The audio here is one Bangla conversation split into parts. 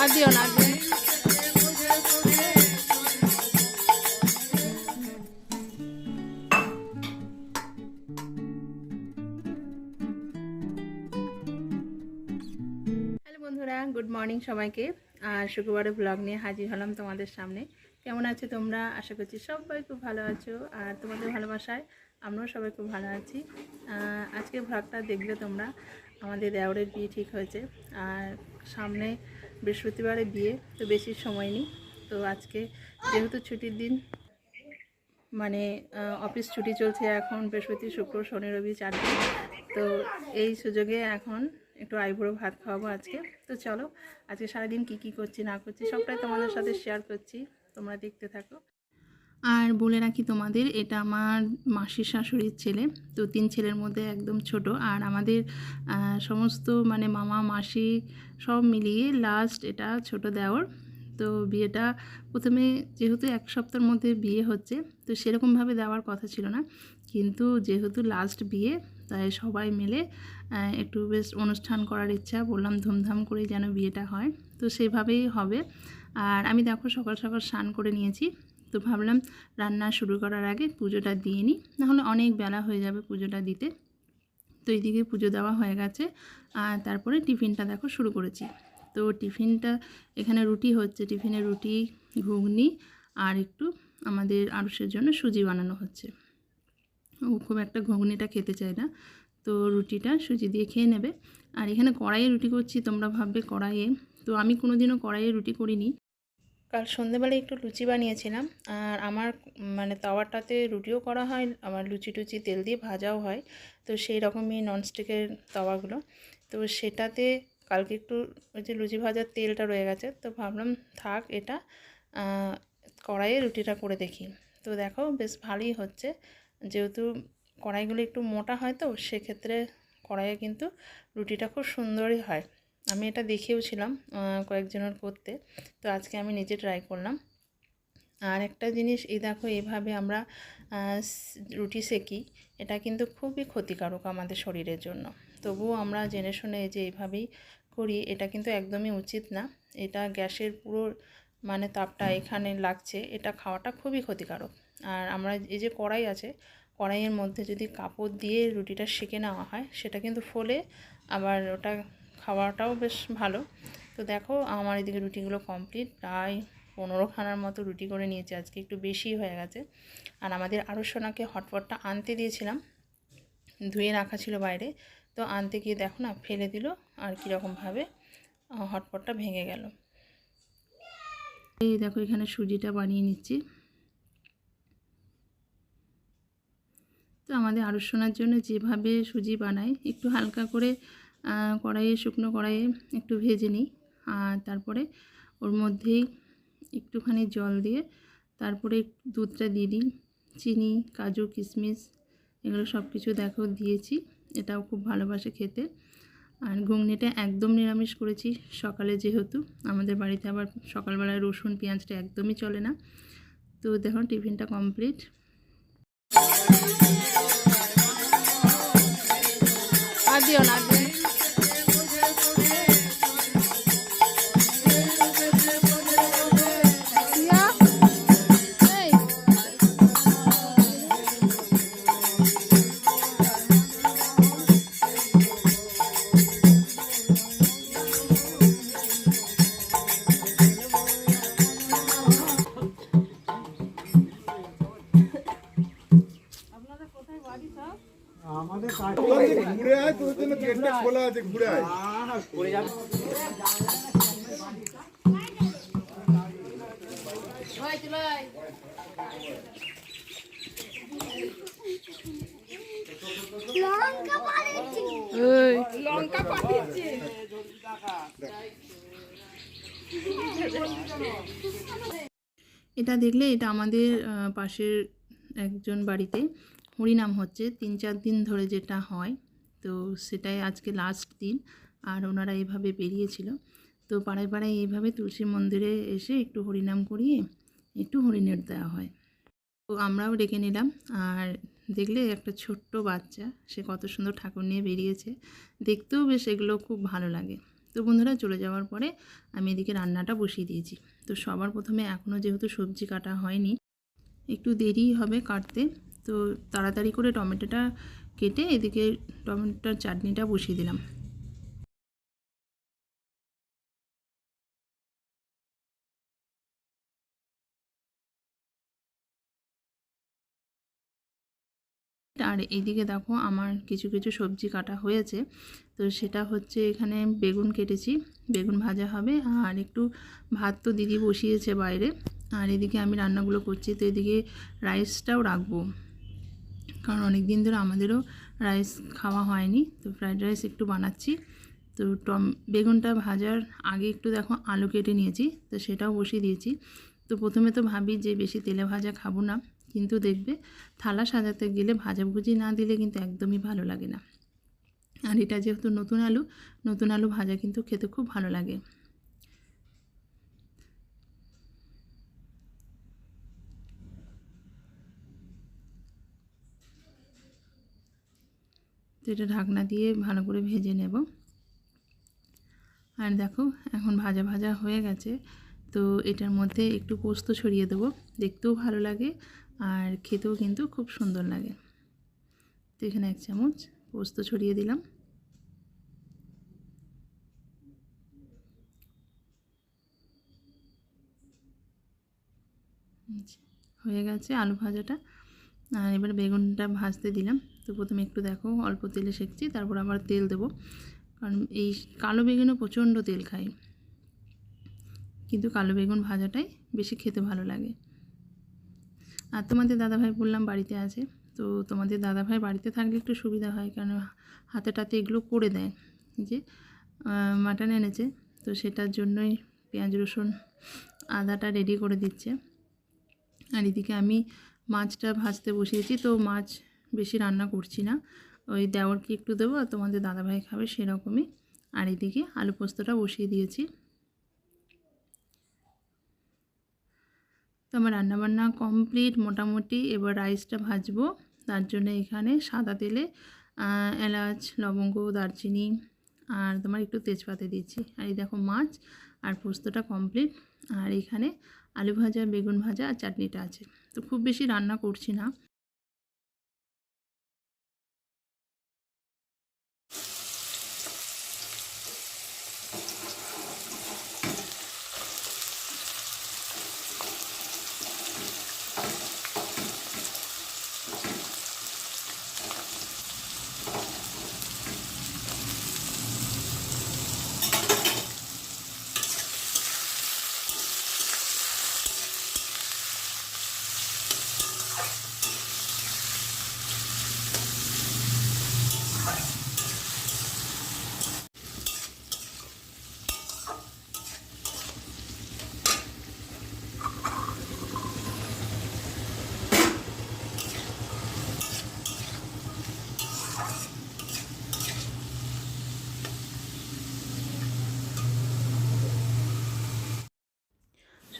আর দিও বন্ধুরা গুড মর্নিং সবাইকে। আর শুক্রবারের ব্লগ নিয়ে হাজির হলাম তোমাদের সামনে। কেমন আছো তোমরা? আশা করছি সবাই খুব ভালো আছো আর তোমাদের ভালোবাসায় আমরাও সবাই খুব ভালো আছি। আজকে ব্লগটা দেখলে তোমরা আমাদের দেওরের বিয়ে ঠিক হয়েছে আর সামনে বৃহস্পতিবারে বিয়ে, তো বেশি সময় নেই। তো আজকে যেহেতু ছুটির দিন মানে অফিস ছুটি চলছে এখন, বৃহস্পতি, শুক্র, শনি, রবি চার দিন তো এই সুযোগে এখন একটু আইবুড়ো ভাত খাওয়াবো আজকে। তো চলো, আজকে সারাদিন কি কি করছি, না করছি, সবটাই তোমাদের সাথে শেয়ার করছি। তোমরা দেখতে থাকো। আর বলে রাখি তোমাদের, এটা আমার মাসির শাশুড়ির ছেলে, তো তিন ছেলের মধ্যে একদম ছোট। আর আমাদের সমস্ত মানে মামা, মাসি সব মিলিয়ে লাস্ট এটা ছোট দেওর। তো বিয়েটা প্রথমে যেহেতু এক সপ্তাহের মধ্যে বিয়ে হচ্ছে, তো সেরকমভাবে দেওয়ার কথা ছিল না। কিন্তু যেহেতু লাস্ট বিয়ে, তাই সবাই মিলে একটু বেশ অনুষ্ঠান করার ইচ্ছা, বললাম ধুমধাম করে যেন বিয়েটা হয়। তো সেভাবেই হবে। আর আমি দেখো সকাল সকাল স্নান করে নিয়েছি। তো ভাবলাম রান্না শুরু করার আগে পুজোটা দিয়ে নিই। নাহলে অনেক বেলা হয়ে যাবে পুজোটা দিতে। তো এইদিকে পুজো দেওয়া হয়ে গেছে। আর তারপরে টিফিনটা দেখো শুরু করেছি। তো টিফিনটা এখানে রুটি হচ্ছে। টিফিনে রুটি, ঘুগনি আর একটু আমাদের আড়সের জন্য সুজি বানানো হচ্ছে। ও খুব একটা ঘুগনিটা খেতে চায় না। তো রুটিটা সুজি দিয়ে খেয়ে নেবে। আর এখানে কড়াইয়ে রুটি করছি, তোমরা ভাববে কড়াইয়ে। তো আমি কোনো দিনও কড়াইয়ে রুটি করিনি। কাল সন্ধেবেলায় একটু লুচি বানিয়েছিলাম আর আমার মানে তাওয়াটাতে রুটিও করা হয়, আমার লুচি টুচি তেল দিয়ে ভাজাও হয়। তো সেই রকমই ননস্টিকের তাওয়াগুলো। তো সেটাতে কালকে একটু ওই যে লুচি ভাজার তেলটা রয়ে গেছে, তো ভাবলাম থাক এটা কড়াইয়ে রুটিটা করে দেখি। তো দেখো বেশ ভালোই হচ্ছে, যেহেতু কড়াইগুলো একটু মোটা হয় তো, সেক্ষেত্রে কড়াইয়ে কিন্তু রুটিটা খুব সুন্দরই হয়। আমি এটা দেখেওছিলাম আহ, কয়েকজনের করতে। তো আজকে আমি নিজে ট্রাই করলাম। আর একটা জিনিস এই দেখো এইভাবে আমরা রুটি সেকি এটা কিন্তু খুবই ক্ষতিকারক আমাদের শরীরের জন্য। তবুও আমরা জেনে শুনে যে এইভাবেই করি এটা কিন্তু একদমই উচিত না। এটা গ্যাসের পুরো মানে তাপটা এখানে লাগছে এটা খাওয়াটা খুবই ক্ষতিকারক। আর আমরা এই যে কড়াই আছে কড়াইয়ের মধ্যে যদি কাপড় দিয়ে রুটিটা সেকে নেওয়া হয় সেটা কিন্তু ফলে আবার ওটা খাওয়াটাও বেশ ভালো। তো দেখো, আমার এদিকে রুটিগুলো কমপ্লিট প্রায় পনেরোখানার মতো রুটি করে নিয়েছি। আজকে একটু বেশি হয়ে গেছে। আর আমাদের আরও সোনাকে হটপটটা আনতে দিয়েছিলাম। ধুয়ে রাখা ছিল বাইরে। তো আনতে গিয়ে দেখো না, ফেলে দিল আর কীরকমভাবে হটপটটা ভেঙে গেল। এই দেখো, এখানে সুজিটা বানিয়ে নিচ্ছি। তো আমাদের আরও শোনার জন্য যেভাবে সুজি বানাই, একটু হালকা করে কড়াইয়ে, শুকনো কড়াইয়ে একটু ভেজে নিই। আর তারপরে ওর মধ্যেই একটুখানি জল দিয়ে তারপরে দুধটা দিয়ে দিই। চিনি, কাজু, কিশমিশ এগুলো সব কিছু দেখো দিয়েছি। এটাও খুব ভালোবাসে খেতে। আর ঘুগনিটা একদম নিরামিষ করেছি সকালে যেহেতু। আমাদের বাড়িতে আবার সকালবেলায় রসুন, পেঁয়াজটা একদমই চলে না। তো দেখো টিফিনটা কমপ্লিট। আর না। ঘুরে আয় তোর জন্য গেটটা খোলা আছে ঘুরে আয়। লঙ্কা পাঠিয়েছে এটা দেখলে এটা আমাদের পাশের একজন বাড়িতে। হরিনাম হচ্ছে, তিন চার দিন ধরে যেটা হয়, তো সেটাই আজকে লাস্ট দিন, আর ওনারা এভাবে বেরিয়েছিল। তো পাড়ায় পাড়ায় এইভাবে তুলসী মন্দিরে এসে একটু হরিনাম করিয়ে একটু হরিণের দেওয়া হয়। তো আমরাও ডেকে নিলাম, আর দেখলে একটা ছোট্ট বাচ্চা, সে কত সুন্দর ঠাকুর নিয়ে বেরিয়েছে। দেখতেও বেশ এগুলো খুব ভালো লাগে। তো বন্ধুরা, চলে যাওয়ার পরে আমি এদিকে রান্নাটা বসিয়ে দিয়েছি। তো সবার প্রথমে এখনও যেহেতু সবজি কাটা হয়নি, একটু দেরি হবে কাটতে। তো তাড়াতাড়ি করে টমেটোটা কেটে এদিকে টমেটোর চাটনিটা বসিয়ে দিলাম। আর এদিকে দেখো আমার কিছু কিছু সবজি কাটা হয়েছে। তো সেটা হচ্ছে এখানে বেগুন কেটেছি। বেগুন ভাজা হবে আর একটু ভাত তো দিদি বসিয়েছে বাইরে। আর এদিকে আমি রান্নাগুলো করছি। তো এদিকে রাইসটাও রাখব। কারণ অনেক দিন ধরে আমাদেরও রাইস খাওয়া হয়নি। তো ফ্রাইড রাইস একটু বানাচ্ছি। তো টম, বেগুনটা ভাজার আগে একটু দেখো আলু কেটে নিয়েছি, তো সেটাও বসিয়ে দিয়েছি। তো প্রথমে তো ভাবি যে বেশি তেলে ভাজা খাব না, কিন্তু দেখবে থালা সাজাতে গেলে ভাজাভুজি না দিলে কিন্তু একদমই ভালো লাগে না। আর এটা যেহেতু নতুন আলু নতুন আলু ভাজা কিন্তু খেতে খুব ভালো লাগে। তো এটা ঢাকনা দিয়ে ভালো করে ভেজে নেব। আর দেখো, এখন ভাজা ভাজা হয়ে গেছে। তো এটার মধ্যে একটু পোস্ত ছড়িয়ে দেবো। দেখতেও ভালো লাগে আর খেতেও কিন্তু খুব সুন্দর লাগে। তো এখানে এক চামচ পোস্ত ছড়িয়ে দিলাম। হয়ে গেছে আলু ভাজাটা। আর এবার বেগুনটা ভাজতে দিলাম। তো প্রথমে একটু দেখো, অল্প তেলে সেঁকছি, তারপর আবার তেল দেবো। কারণ এই কালো বেগুনও প্রচণ্ড তেল খায় কিন্তু কালো বেগুন ভাজাটাই বেশি খেতে ভালো লাগে। আর তোমাদের দাদাভাই বললাম বাড়িতে আছে, তো তোমাদের দাদাভাই বাড়িতে থাকলে একটু সুবিধা হয় কারণ হাতে টাতে এগুলো করে দেয়। যে মাটন এনেছে, তো সেটার জন্যই পেঁয়াজ, রসুন, আদাটা রেডি করে দিচ্ছে। আর এদিকে আমি মাছটা ভাজতে বসিয়েছি, তো মাছ বেশি রান্না করছি না। ওই দেওয়ারকে একটু দেবো আর তোমাদের দাদাভাই খাবে সেরকমই। আর এদিকে আলু পোস্তটা বসিয়ে দিয়েছি। তো আমার রান্নাবান্না কমপ্লিট, মোটামুটি এবার রাইসটা ভাজবো। তার জন্য এখানে সাদা তেলে এলাচ, লবঙ্গ, দারচিনি আর তোমার একটু তেজপাতা দিয়েছি। আর এই দেখো মাছ আর পোস্তটা কমপ্লিট। আর এখানে আলু ভাজা, বেগুন ভাজা আর চাটনিটা আছে। তো খুব বেশি রান্না করছি না।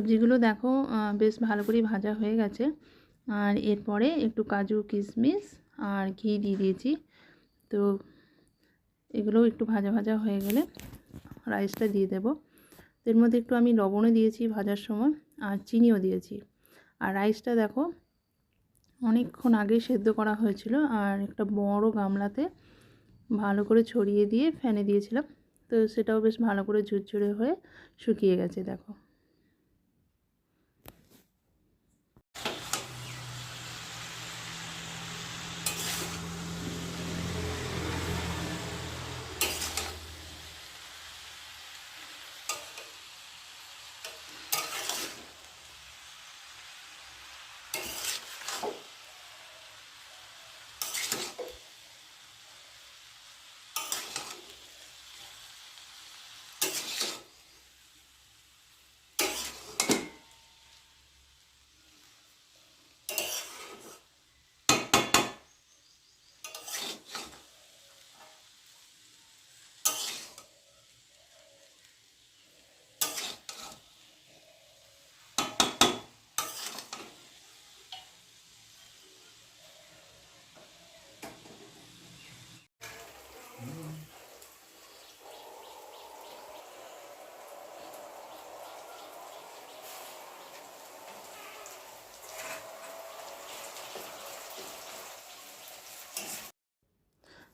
সবজিগুলো দেখো বেশ ভালো করে ভাজা হয়ে গেছে। আর এরপরে একটু কাজু, কিশমিশ আর ঘি দিয়ে দিয়েছি। তো এগুলো একটু ভাজা ভাজা হয়ে গেলে রাইসটা দিয়ে দেব। এর মধ্যে একটু আমি লবণও দিয়েছি ভাজার সময় আর চিনিও দিয়েছি। আর রাইসটা দেখো, অনেকক্ষণ আগে সেদ্ধ করা হয়েছিল আর একটা বড় গামলাতে ভালো করে ছড়িয়ে দিয়ে ফ্যানে দিয়েছিলাম। তো সেটাও বেশ ভালো করে ঝুরঝুরে হয়ে শুকিয়ে গেছে, দেখো।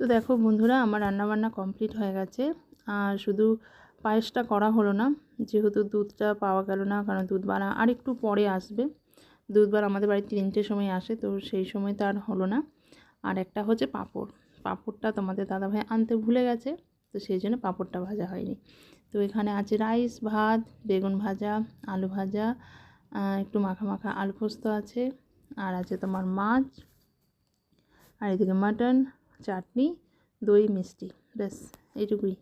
তো দেখো বন্ধুরা, আমার রান্নাবান্না কমপ্লিট হয়ে গেছে। আর শুধু পায়েসটা করা হলো না, যেহেতু দুধটা পাওয়া গেল না, কারণ দুধ বানা আর একটু পরে আসবে। দুধবার আমাদের বাড়ি তিনটের সময় আসে, তো সেই সময় তো আর হলো না। আর একটা হচ্ছে পাঁপড়। পাঁপড়টা তোমাদের দাদাভাই আনতে ভুলে গেছে, তো সেই জন্য পাঁপড়টা ভাজা হয়নি। তো এখানে আছে রাইস, ভাত, বেগুন ভাজা, আলু ভাজা একটু মাখা মাখা আলু পোস্ত আছে, আর আছে তোমার মাছ, আর এদিকে মাটন চাটনি দই মিষ্টি ব্যাস এইটুকুই।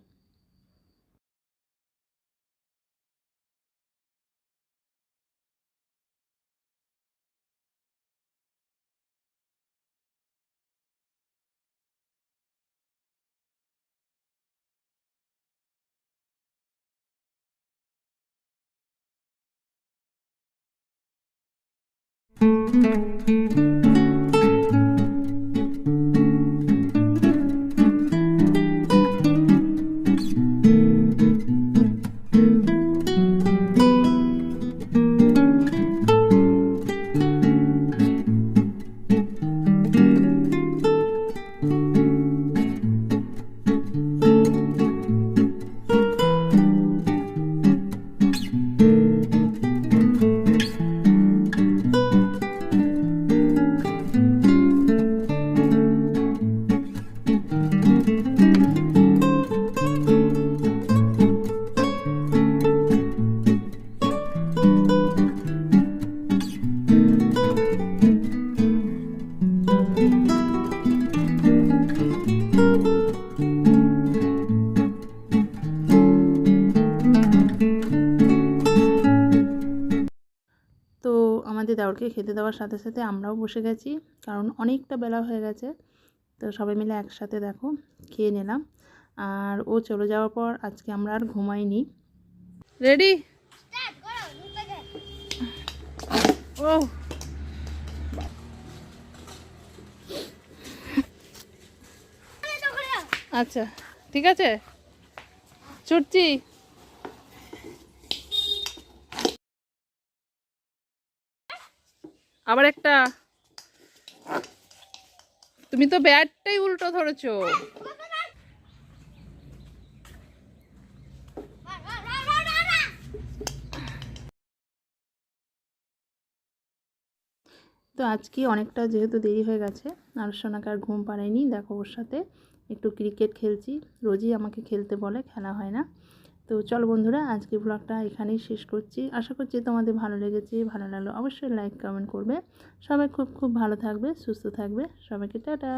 তো দেওরকে খেতে দেওয়ার সাথে সাথে আমরাও বসে গেছি, কারণ অনেকটা বেলা হয়ে গেছে। তো সবাই মিলে একসাথে দেখো, খেয়ে নিলাম। আর ও চলে যাওয়ার পর আজকে আমরা আর ঘুমাইনি। রেডি? ও। আচ্ছা ঠিক আছে? ছুটছি আবার একটা। তুমি তো ব্যাটটাই উল্টো ধরেছো। তো আজকে অনেকটা যেহেতু দেরি হয়ে গেছে আর সোনাকে আর ঘুম পাড়ায়নি, দেখো ওর সাথে একটু ক্রিকেট খেলছি, রোজই আমাকে খেলতে বলে, খেলা হয় না। তো চলো বন্ধুরা, আজকে ব্লগটা এখানেই শেষ করছি। আশা করছি তোমাদের ভালো লেগেছে, ভালো লাগল অবশ্যই লাইক কমেন্ট করবে। সবাই খুব খুব ভালো থাকবে, সুস্থ থাকবে। সবাইকে টাটা।